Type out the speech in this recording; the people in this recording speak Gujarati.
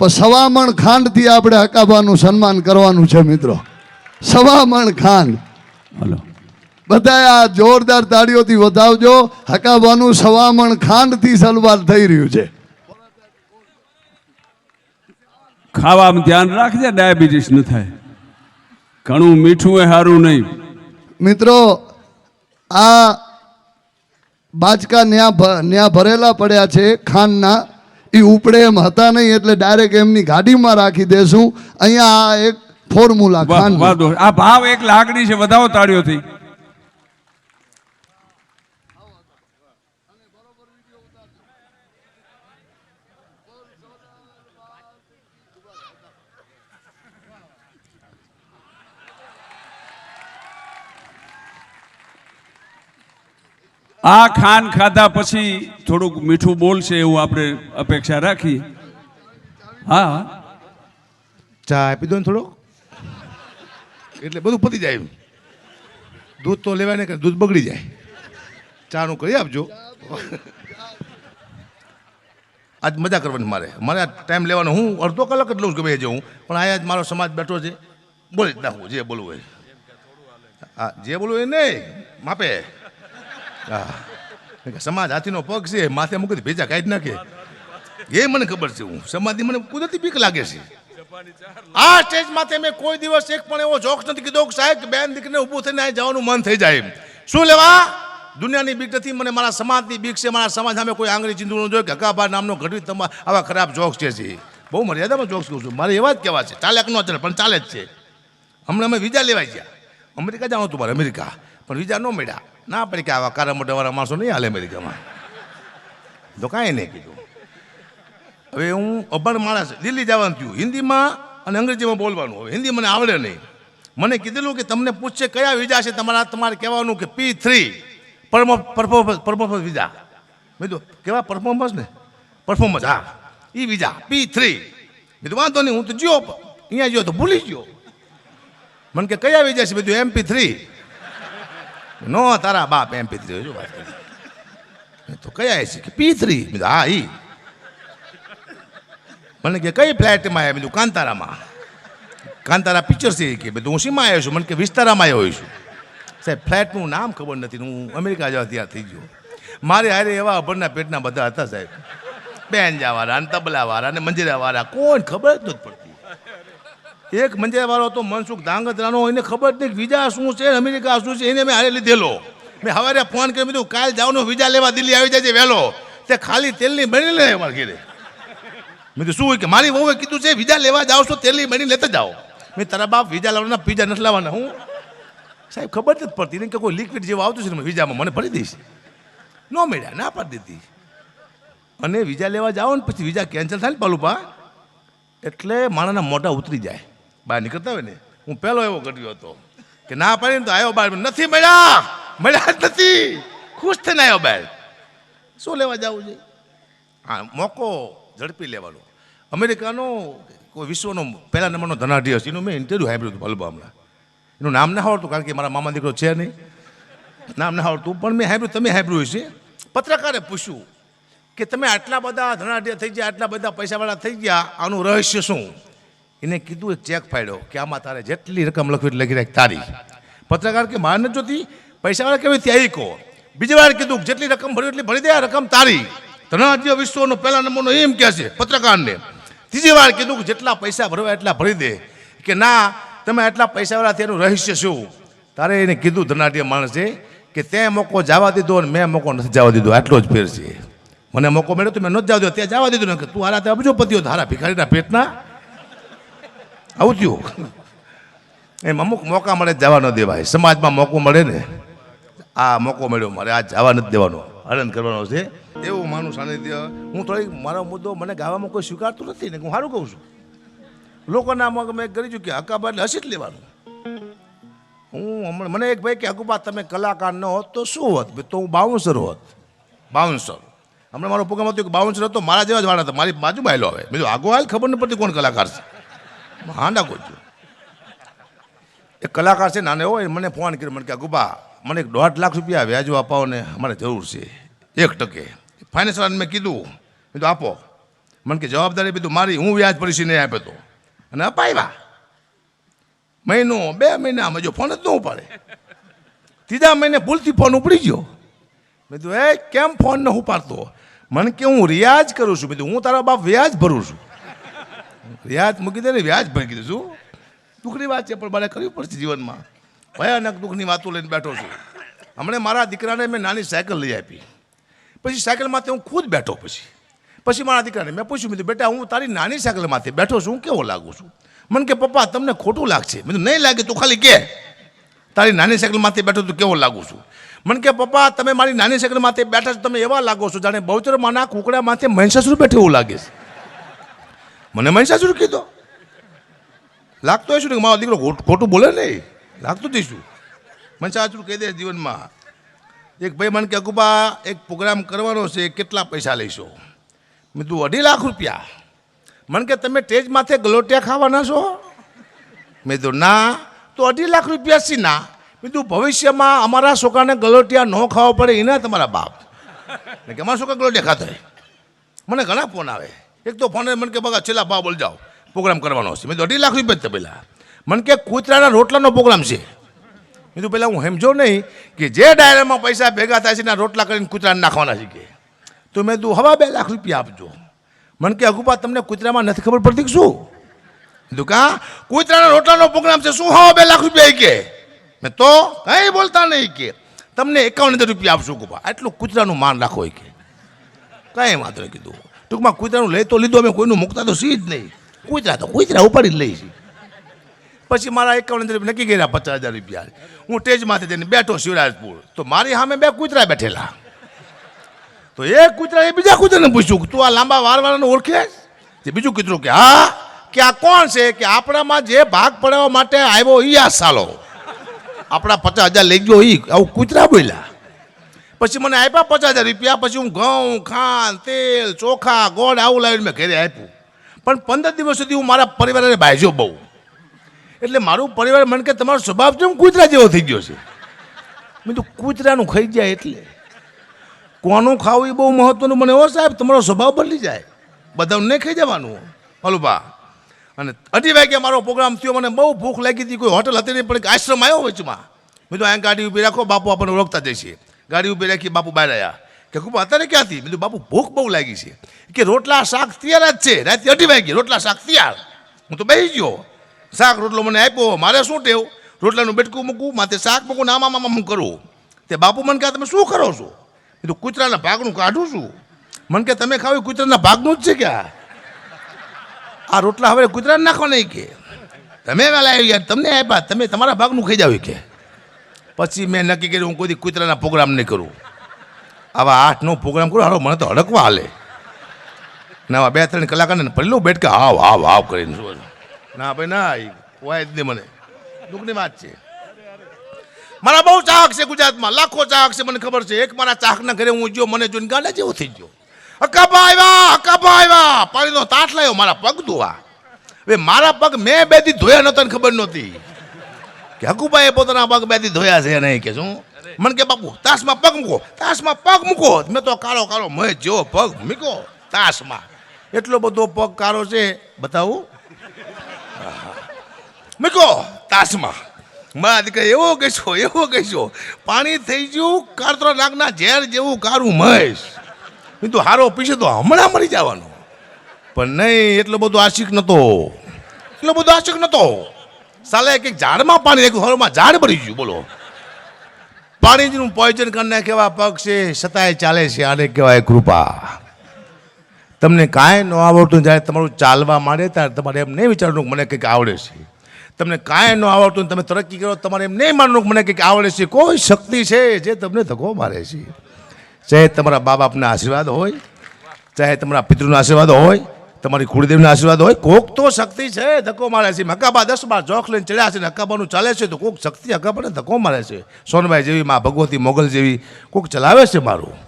પણ સવામણ ખાંડથી આપણે હકાબાનું સન્માન કરવાનું છે મિત્રો. સવામણ ખાંડ. હલો. બધા આ જોરદાર તાળીઓથી વધાવજો. હકાબાનું સવામણ ખાંડથી સલવાર થઈ રહ્યું છે. ખાવામાં ધ્યાન રાખજે ડાયાબિટીસ ન થાય. ઘણું મીઠું એ સારું નહીં. મિત્રો આ બાચકા ન્યા ન્યા ભરેલા પડ્યા છે ખાંડના. એ ઉપડે એમ હતા નહીં એટલે ડાયરેક્ટ એમની ગાડીમાં રાખી દેશું. અહીંયા આ એક ફોર્મ્યુલા. આ ભાવ એક લાગણી છે વધાવો તાળીઓથી. આ ખાન ખાધા પછી થોડુંક મીઠું બોલશે એવું આપણે અપેક્ષા રાખી. હા. હા ચા આપી દો ને થોડો એટલે બધું પતી જાય દૂધ તો લેવાય ને દૂધ બગડી જાય. ચાનું કરી આપજો. આજ મજા કરવાની મારે. મારે આ ટાઈમ લેવાનો. હું અડધો કલાક જ લઉં છું ગમે એ જવું પણ આયા જ મારો સમાજ બેઠો છે. બોલી જ નાખું, જે બોલવું હોય. હા, જે બોલવું એ નહીં. માપે. હા. સમાજ હાથીનો પગ છે, માથે મૂકી ભેજા કાઢી નાખે. એ મને ખબર છે હું. સમાધિ મને કુદરતી બીક લાગે છે. આ સ્ટેજ માથે મેં કોઈ દિવસ એક પણ એવો જોક્સ નથી કીધો કે સાહેબ, બેન દીકરીને ઊભું થઈને અહીં જવાનું મન થઈ જાય. શું લેવા? દુનિયાની બીક નથી, મને મારા સમાજની બીક છે, મારા સમાજ સામે કોઈ આંગળી ચિંતુ ન જોઈએ હકાબા નામનો ઘડવી તમા આવા ખરાબ જોક્સ છે બહુ મર્યાદામાં જોક્સ કહું છું. મારે એવા જ કહેવા છે. ચાલે ન ચાલે, પણ ચાલે જ છે. હમણાં અમે વિઝા લેવાઈ ગયા. અમેરિકા જવાનું હતું મારે અમેરિકા, પણ વિઝા ન મળ્યા. ના પડે કે આવા કારા મોટાવાળા માણસો નહીં હાલે અમેરિકામાં. તો કાંઈ નહીં કીધું. હવે હું અભણ માણસ, દિલ્હી જવાનું થયું. હિન્દીમાં અને અંગ્રેજીમાં બોલવાનું. હવે હિન્દી મને આવડે નહીં. મને કીધેલું કે તમને પૂછશે કયા વિઝા છે, તમારા તમારે કહેવાનું કે P three performance performance visa. મેં કીધું, કેવા પરફોર્મન્સ ને? પરફોર્મન્સ હા. એ વિઝા પી થ્રી મેં કીધું, વાંધો નહીં, હું તો જ્યો અહીંયા જ્યો તો ભૂલી ગયો. મને કે, કયા વિઝા છે? કીધું એમપી થ્રી નો, તારા બાપ એમ થ્રી હોય વાત તો કયા છે કે પી થ્રી? મેં હા, ઈ. મને કે, કઈ ફ્લાઇટમાં આવ્યા? બીજું કાંતારામાં. કાંતારા પિક્ચર છે કે? બધું હું શીમાં આવ્યો છું? મને કે, વિસ્તારામાં આવ્યો છું. સાહેબ ફ્લાઇટનું નામ ખબર નથી, હું અમેરિકા જવા ત્યાં થઈ ગયો. મારે હારે એવા અભરના પેટના બધા હતા, સાહેબ. બેનજાવાળા અને તબલાવાળા અને મંજીરાવાળા કોણ ખબર જ નથી પડતી. એક મંજાવાળો તો મનસુખ ધાંગધ્રાનો એને ખબર નહીં વિઝા શું છે, અમેરિકા શું છે, એને મેં હારે લીધેલો. મેં સવારે ફોન કરી કીધું, કાલ જાવનો વિઝા લેવા દિલ્હી આવી જાય વહેલો. તે ખાલી તેલની બની લે અમારે ઘેરે. મેં તો શું કે મારી વહુએ કીધું છે, વિઝા લેવા જાઓ છો, તેલની બની લેતા જાઓ. મેં તારા બાપ વિઝા લાવવાના, પીઝા નથી લાવવાના. હું, સાહેબ, ખબર નથી પડતી ને કે કોઈ લિક્વિડ જેવું આવતું છે ને વિઝામાં, મને ભરી દઈશ. ન મળ્યા, ના પાડી દીધી. અને વિઝા લેવા જાઓ ને, પછી વિઝા કેન્સલ થાય ને પાલુપા, એટલે માણાના મોઢા ઉતરી જાય. બહાર નીકળતા હોય ને, હું પહેલો એવો ઘટ્યો હતો કે ના પાડીને તો આવ્યો બહાર નથી મળ્યા મળ્યા જ નથી. ખુશ થઈને આવ્યો બહાર શું લેવા જવું છે? હા, મોકો ઝડપી લેવાનો. અમેરિકાનો કોઈ વિશ્વનો પહેલા નંબરનો ધનાઢ્ય છે. એનું મેં ઇન્ટરવ્યૂ સાંભળ્યું હતું બલ્બા હમણાં એનું નામ ના આવડતું કારણ કે મારા મામા દીકરો છે નહીં. નામ ના આવડતું, પણ મેં સાંભળ્યું, તમે સાંભળ્યું છે પત્રકારે પૂછ્યું કે તમે આટલા બધા ધનાઢ્ય થઈ ગયા, આટલા બધા પૈસાવાળા થઈ ગયા, આનું રહસ્ય શું? એને કીધું ચેક ફાડ્યો કે આમાં તારે જેટલી રકમ લખવી એટલી લખી રાખ તારી. પત્રકાર કે માન જોતી, પૈસાવાળા કેવી ત્યાં કહો. બીજી વાર કીધું, જેટલી રકમ ભરી એટલી ભરી દે, આ રકમ તારી. ધનાઢ્ય વિશ્વનો પહેલા નંબરનો એમ કહે છે પત્રકારને. ત્રીજી વાર કીધું કે, જેટલા પૈસા ભરવા એટલા ભરી દે. કે, ના, તમે આટલા પૈસાવાળા તેનું રહસ્ય શું? તારે એને કીધું, ધનાઢ્ય માણસે, કે તે મોકો જવા દીધો અને મેં મોકો નથી જવા દીધો. આટલો જ ફેર છે. મને મોકો મળ્યો તો મેં નથી જવા દીધો. ત્યાં જવા દીધું. ને તું હારા તે અબજોપતિઓ હારા ભિખારીના પેટના. આવું થયું એમ અમુક મોકા મળે જવા ન દેવાય. સમાજમાં મોકો મળે ને, આ મોકો મળ્યો મારે, આ જવા નથી દેવાનો. હરણ કરવાનો છે. એવું માનું સાનિધ્ય. હું થોડીક મારો મુદ્દો મને ગાવામાં કોઈ સ્વીકારતું નથી ને, હું સારું કહું છું. લોકોના મગ મેં કરી છું કે હકાબા એટલે હસી જ લેવાનું. હું હમણાં, મને એક ભાઈ કે, હકુબા, તમે કલાકાર ન હોત તો શું હોત? તો હું બાઉન્સર હોત. બાઉન્સર હમણાં મારો પ્રોગ્રામ હતો કે બાઉન્સર હતો, મારા જેવા જ વાળા હતા. મારી બાજુ બાયલો હવે. મેં આગો હાલ ખબર ન પડતી કોણ કલાકાર છે. હાંડા ગોજો એક કલાકાર છે, નાને હોય મને ફોન કર્યો, મને કે ગુબા, મને એક દોઢ લાખ રૂપિયા વ્યાજો અપાવો ને અમારે જરૂર છે, એક ટકે. ફાઇનાન્સવાળાને મેં કીધું, મેં તો આપો. મને કે, જવાબદારી બીધું મારી હું વ્યાજ પરિસ્થિતિ નહીં આપ્યો તો. અને અપાવ્યા મહિનો, બે મહિનામાં જો ફોન જ ન ઉપાડે. ત્રીજા મહિને ભૂલથી ફોન ઉપડી ગયો. મેં તો એ, કેમ ફોન ન ઉપાડતો? મને કે, હું રિયાજ કરું છું. કીધું, હું તારા બાપ વ્યાજ ભરું છું. વ્યાજ મૂકી દે ને વ્યાજ ભાગી કીધું શું? દુઃખની વાત છે, પણ મારે કરવી પડશે જીવનમાં. ભયાનક દુઃખની વાતો લઈને બેઠો છું. હમણાં મારા દીકરાને મેં નાની સાયકલ લઈ આપી. પછી સાયકલમાંથી હું ખુદ બેઠો પછી. પછી મારા દીકરાને મેં પૂછ્યું, મેં બેટા, હું તારી નાની સાયકલમાંથી બેઠો છું, હું કેવો લાગુ છું? મને કે, પપ્પા, તમને ખોટું લાગશે. મેં નહીં લાગે, તું ખાલી કે. તારી નાની સાયકલમાંથી બેઠો તો કેવો લાગુ છું? મને કે, પપ્પા, તમે મારી નાની સાયકલમાંથી બેઠા છો, તમે એવા લાગો છો જાણે બહુચર માના કુકડામાંથી મહિષાસુર બેઠે એવું લાગે છે. મને મહિષાસુર કીધો. લાગતો હશે ને મારો દીકરો ખોટ- બોલે નહીં. લાગતું જઈશું મહિષાસુર કહી દે જીવનમાં, એક ભાઈ મને કે અકુબા, એક પ્રોગ્રામ કરવાનો છે, કેટલા પૈસા લઈશો? મેં તું અઢી લાખ રૂપિયા. મને કે તમે સ્ટેજ માથે ગલોટિયા ખાવાના છો? મેં તો ના. તો અઢી લાખ રૂપિયા સી ના. મેં તું ભવિષ્યમાં અમારા છોકરાને ગલોટિયા ન ખાવા પડે, એના તમારા બાપ. કે અમારા છોકરા ગલોટિયા ખાતા મને ઘણા ફોન આવે. એક તો ફોને મને કે, બગા છેલ્લા ભાવ બોલ જાઓ. પ્રોગ્રામ કરવાનો છે મેં તો અઢી લાખ રૂપિયા જ પહેલાં મને કે, કૂતરાના રોટલાનો પ્રોગ્રામ છે. મેં તો પહેલાં હું સમજો નહીં કે જે ડાયરામાં પૈસા ભેગા થાય છે, એના રોટલા કરીને કૂતરાને નાખવાના કે. તો મેં તું હવા બે લાખ રૂપિયા આપજો. મને કે, અગુપા, તમને કૂતરામાં નથી ખબર પડતી શું? કીધું, કા? કૂતરાના રોટલાનો પ્રોગ્રામ છે, શું? હવા બે લાખ રૂપિયા કે. મેં તો કંઈ બોલતા નહીં કે. તમને એકાવન હજાર રૂપિયા આપશું ગુપા આટલું કૂતરાનું માન રાખો કે. કાંઈ વાંધો નહીં કીધું. ટૂંકમાં કૂતરાનું લઈ તો લીધું અમે, કોઈનું મૂકતા તો સી જ નહીં. કૂતરા તો કૂતરા ઉપાડી જ લઈ છે. પછી મારા એકાવન અંદર નક્કી કર્યા પચાસ હજાર રૂપિયા. હું સ્ટેજમાંથી જઈને બેઠો શિવરાજપુર. તો મારી સામે બે કૂતરા બેઠેલા. તો એ કૂતરા એ બીજા કૂતરાને પૂછ્યું તું આ લાંબા વારવાળાને ઓળખે? તે બીજું કૂતરું કે, હા, કે આ કોણ છે? કે આપણામાં જે ભાગ પડાવવા માટે આવ્યો ઈ આ સાલો. આપણા પચાસ હજાર લઈ ગયો ઈ. આવું કૂતરા બોલ્યા. પછી મને આપ્યા પચાસ હજાર રૂપિયા, પછી હું ઘઉં, ખાંડ, તેલ, ચોખા, ગોળ આવું લાવીને મેં ઘરે આપ્યું. પણ પંદર દિવસ સુધી હું મારા પરિવારને ભાઈજો બહુ. એટલે મારું પરિવાર મને કે તમારો સ્વભાવ કેમ કૂતરા જેવો થઈ ગયો છે? મેં તો કૂતરાનું ખાઈ જાય એટલે. કોનું ખાવું એ બહુ મહત્વનું? મને હો સાહેબ, તમારો સ્વભાવ બદલી જાય. બધાને નહીં ખાઈ જવાનું? હલુભા અને અઢી વાગે મારો પ્રોગ્રામ થયો, મને બહુ ભૂખ લાગી હતી, કોઈ હોટલ હતી નહીં, પણ આશ્રમ આવ્યો વચમાં. મેં તો અહીંયા ગાડી ઊભી રાખો, બાપુ આપણને ઓળખતા જઈશે ગાડી ઊભી રાખી, બાપુ બહાર આવ્યા કે ખૂબ અત્યારે ક્યાંથી? બીજું બાપુ, ભૂખ બહુ લાગી છે. કે રોટલા શાક તૈયાર જ છે. રાતે અઢી વાગી રોટલા શાક તૈયાર. હું તો બેસી ગયો. શાક રોટલો મને આપ્યો, મારે શું ટેવ? રોટલાનું બેટકું મૂકું માથે શાક મૂકું નામા મામા હું કરું તે બાપુ મને કહે, તમે શું કરો છો? એ તો કૂતરાના ભાગનું કાઢું છું. મને કે તમે ખાવ કૂતરાના ભાગનું જ છે કે આ રોટલા હવે કૂતરાને નાખો નહીં કે. તમે વેલા આવી ગયા તમને આપ્યા, તમે તમારા ભાગનું ખાઈ જાવ કે. પછી મેં નક્કી કર્યું, હું કોઈ કુતરાના પ્રોગ્રામ નહીં કરું. આવા આઠ નવ પ્રોગ્રામ કરું, હાલો, મને તો હડકવા હાલે. ના બે ત્રણ કલાકારને પડેલું બેઠ કે હાવ હાવ હાવ કરીને શું ના ભાઈ, ના હોય જ નહીં મને. દુઃખની વાત છે. મારા બહુ ચાહક છે ગુજરાતમાં, લાખો ચાહક છે, મને ખબર છે. એક મારા ચાહકના ઘરે હું ગયો મને જોઈને ગાડા જેવો થઈ ગયો હકાપા આવ્યા હકાપા આવ્યા પાણીનો તાટ લાવ્યો મારા પગ ધોવા હવે મારા પગ મેં બે દી ધોયા નહોતા ખબર નહોતી. કે હકુભાઈએ પોતાના પગ બેથી ધોયા છે નહીં કે શું? મને કે બાપુ, તાસમાં પગ મૂકો, તાસમાં પગ મૂકો. મેં તો કાળો કાળો મય જેવો પગ મૂકો તાસમાં. એટલો બધો પગ કાળો છે, બતાવું. મૂકો, તાસમાં. મારા દીકરા એવો કહેશો એવો કહેશો, પાણી થઈ ગયું, કારતરો નાગના ઝેર જેવું કારું મહેશ. મેં તો હારો પીશે તો હમણાં મરી જવાનો. પણ નહીં, એટલો બધો આશિક નહોતો એટલો બધો આશિક નહોતો સાલે એક ઝાડમાં પાણી રાખ્યું હરોમાં ઝાડ ભરી ગયું, બોલો. પાણીનું પોઈઝન કરી કેવા પગ છે છતાંય ચાલે છે, આને કહેવાય કૃપા. તમને કાંઈ ન આવડતું જ્યારે તમારું ચાલવા માંડે, ત્યારે તમારે એમ નહીં વિચારવાનું મને કંઈક આવડે છે. તમને કાંઈ ન આવડતું તમે તરક્કી કરો, તમારે એમ નહીં માનવું મને કંઈક આવડે છે. કોઈ શક્તિ છે જે તમને ધક્કો મારે છે. ચાહે તમારા બા બાપના આશીર્વાદ હોય, ચાહે તમારા પિતૃના આશીર્વાદ હોય તમારી કુળદેવના આશીર્વાદ હોય, કોક તો શક્તિ છે, ધક્કો મારે છે. હકાબા દસ બાર જોખ લઈને ચડ્યા છે ને હકાબાનું ચાલે છે, તો કોક શક્તિ હકાબાને ધક્કો મારે છે. સોનભાઈ જેવી મા ભગવતી મોગલ જેવી કોક ચલાવે છે મારું?